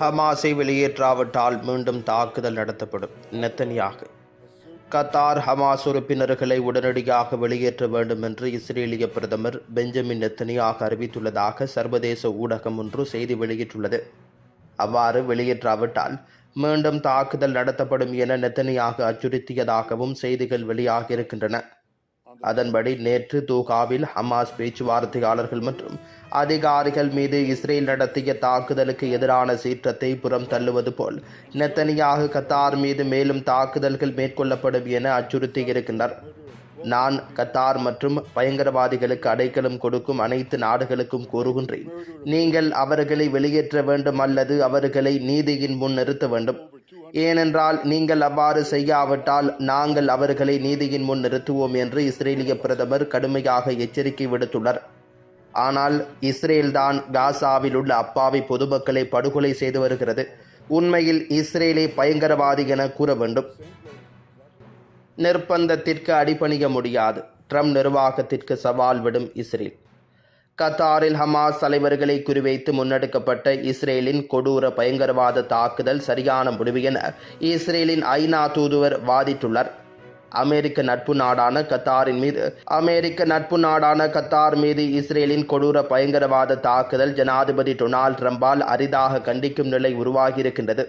ஹமாஸை வெளியேற்றாவிட்டால் மீண்டும் தாக்குதல் நடத்தப்படும். நெத்தனியாக. கத்தார் ஹமாஸ் உறுப்பினர்களை உடனடியாக வெளியேற்ற வேண்டும் என்று இஸ்ரேலிய பிரதமர் பெஞ்சமின் நெத்தனியாக அறிவித்துள்ளதாக சர்வதேச ஊடகம் ஒன்று செய்தி வெளியிட்டுள்ளது. அவ்வாறு வெளியேற்றாவிட்டால் மீண்டும் தாக்குதல் நடத்தப்படும் என நெத்தனியாக அச்சுறுத்தியதாகவும் செய்திகள் வெளியாகியிருக்கின்றன. அதன்படி நேற்று தூகாவில் ஹமாஸ் பேச்சுவார்த்தையாளர்கள் மற்றும் அதிகாரிகள் மீது இஸ்ரேல் நடத்திய தாக்குதலுக்கு எதிரான சீற்றத்தை புறம் தள்ளுவது போல் நெத்தனியாக கத்தார் மீது மேலும் தாக்குதல்கள் மேற்கொள்ளப்படும் என அச்சுறுத்தியிருக்கின்றனர். நான் கத்தார் மற்றும் பயங்கரவாதிகளுக்கு அடைக்கலம் கொடுக்கும் அனைத்து நாடுகளுக்கும் கூறுகின்றேன். நீங்கள் அவர்களை வெளியேற்ற வேண்டும் அல்லது அவர்களை நீதியின் முன் நிறுத்த வேண்டும். ஏனென்றால் நீங்கள் அவ்வாறு செய்யாவிட்டால் நாங்கள் அவர்களை நீதியின் முன் நிறுத்துவோம் என்று இஸ்ரேலிய பிரதமர் கடுமையாக எச்சரிக்கை விடுத்துள்ளார். ஆனால் இஸ்ரேல்தான் காசாவில் உள்ள அப்பாவி பொதுமக்களை படுகொலை செய்து வருகிறது. உண்மையில் இஸ்ரேலை பயங்கரவாதி என கூற வேண்டும். நிர்பந்தத்திற்கு அடிபணிய முடியாது. ட்ரம்ப் நிர்வாகத்திற்கு சவால் விடும் இஸ்ரேல். கத்தாரில் ஹமாஸ் தலைவர்களை குறிவைத்து முன்னெடுக்கப்பட்ட இஸ்ரேலின் கொடூர பயங்கரவாத தாக்குதல் சரியான முடிவு என இஸ்ரேலின் ஐநா தூதுவர் வாதிட்டுள்ளார். அமெரிக்க நட்பு நாடான கத்தாரின் மீது அமெரிக்க நட்பு நாடான கத்தார் மீது இஸ்ரேலின் கொடூர பயங்கரவாத தாக்குதல் ஜனாதிபதி டொனால்ட் ட்ரம்பால் அரிதாக கண்டிக்கும் நிலை உருவாகியிருக்கின்றது.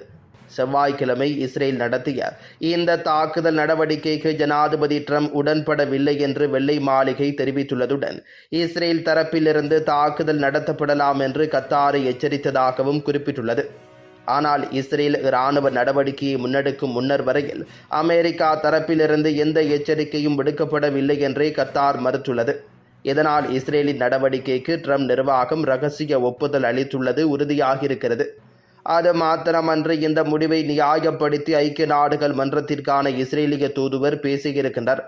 செவ்வாய்க்கிழமை இஸ்ரேல் நடத்திய இந்த தாக்குதல் நடவடிக்கைக்கு ஜனாதிபதி ட்ரம்ப் உடன்படவில்லை என்று வெள்ளை மாளிகை தெரிவித்துள்ளதுடன் இஸ்ரேல் தரப்பிலிருந்து தாக்குதல் நடத்தப்படலாம் என்று கத்தாரை எச்சரித்ததாகவும் குறிப்பிட்டுள்ளது. ஆனால் இஸ்ரேல் இராணுவ நடவடிக்கையை முன்னெடுக்கும் முன்னர் வரையில் அமெரிக்கா தரப்பிலிருந்து எந்த எச்சரிக்கையும் விடுக்கப்படவில்லை என்றே கத்தார் மறுத்துள்ளது. இதனால் இஸ்ரேலின் நடவடிக்கைக்கு ட்ரம்ப் நிர்வாகம் ரகசிய ஒப்புதல் அளித்துள்ளது உறுதியாகியிருக்கிறது. அது மாத்திரமன்று இந்த முடிவை நியாயப்படுத்தி ஐக்கிய நாடுகள் மன்றத்திற்கான இஸ்ரேலிய தூதுவர் பேசியிருக்கின்றார்.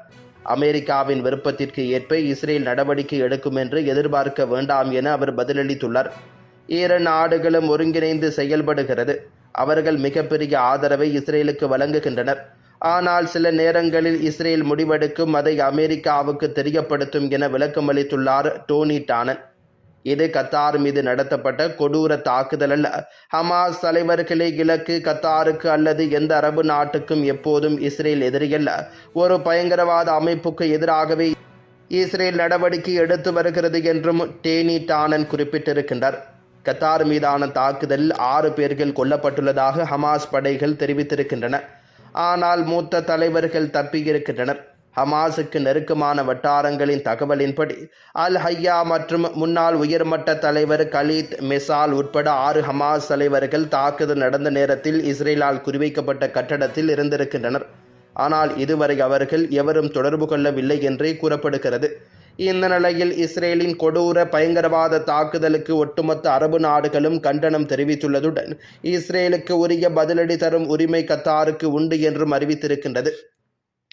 அமெரிக்காவின் விருப்பத்திற்கு ஏற்ப இஸ்ரேல் நடவடிக்கை எடுக்கும் என்று எதிர்பார்க்க வேண்டாம் என அவர் பதிலளித்துள்ளார். இரு நாடுகளும் ஒருங்கிணைந்து செயல்படுகிறது. அவர்கள் மிகப்பெரிய ஆதரவை இஸ்ரேலுக்கு வழங்குகின்றனர். ஆனால் சில நேரங்களில் இஸ்ரேல் முடிவெடுக்கும் அதை அமெரிக்காவுக்கு தெரியப்படுத்தும் என விளக்கமளித்துள்ளார் டோனி டானன். இது கத்தார் மீது நடத்தப்பட்ட கொடூர தாக்குதல் அல்ல. ஹமாஸ் தலைவர்களே இலக்கு கத்தாருக்கு அல்லது எந்த அரபு நாட்டுக்கும் எப்போதும் இஸ்ரேல் எதிரியல்ல ஒரு பயங்கரவாத அமைப்புக்கு எதிராகவே இஸ்ரேல் நடவடிக்கை எடுத்து வருகிறது என்றும் டேனி டானன் குறிப்பிட்டிருக்கின்றார். கத்தார் மீதான தாக்குதலில் ஆறு பேர்கள் கொல்லப்பட்டுள்ளதாக ஹமாஸ் படைகள் தெரிவித்திருக்கின்றன. ஆனால் மூத்த தலைவர்கள் தப்பியிருக்கின்றனர். ஹமாஸுக்கு நெருக்கமான வட்டாரங்களின் தகவலின்படி அல் ஹையா மற்றும் முன்னாள் உயர்மட்ட தலைவர் கலீத் மெசால் உட்பட ஆறு ஹமாஸ் தலைவர்கள் தாக்குதல் நடந்த நேரத்தில் இஸ்ரேலால் குறிவைக்கப்பட்ட கட்டடத்தில் இருந்திருக்கின்றனர். ஆனால் இதுவரை அவர்கள் எவரும் தொடர்பு கொள்ளவில்லை என்றே கூறப்படுகிறது. இந்த நிலையில் இஸ்ரேலின் கொடூர பயங்கரவாத தாக்குதலுக்கு ஒட்டுமொத்த அரபு நாடுகளும் கண்டனம் தெரிவித்துள்ளதுடன் இஸ்ரேலுக்கு உரிய பதிலடி தரும் உரிமை கத்தாருக்கு உண்டு என்றும் அறிவித்திருக்கின்றது.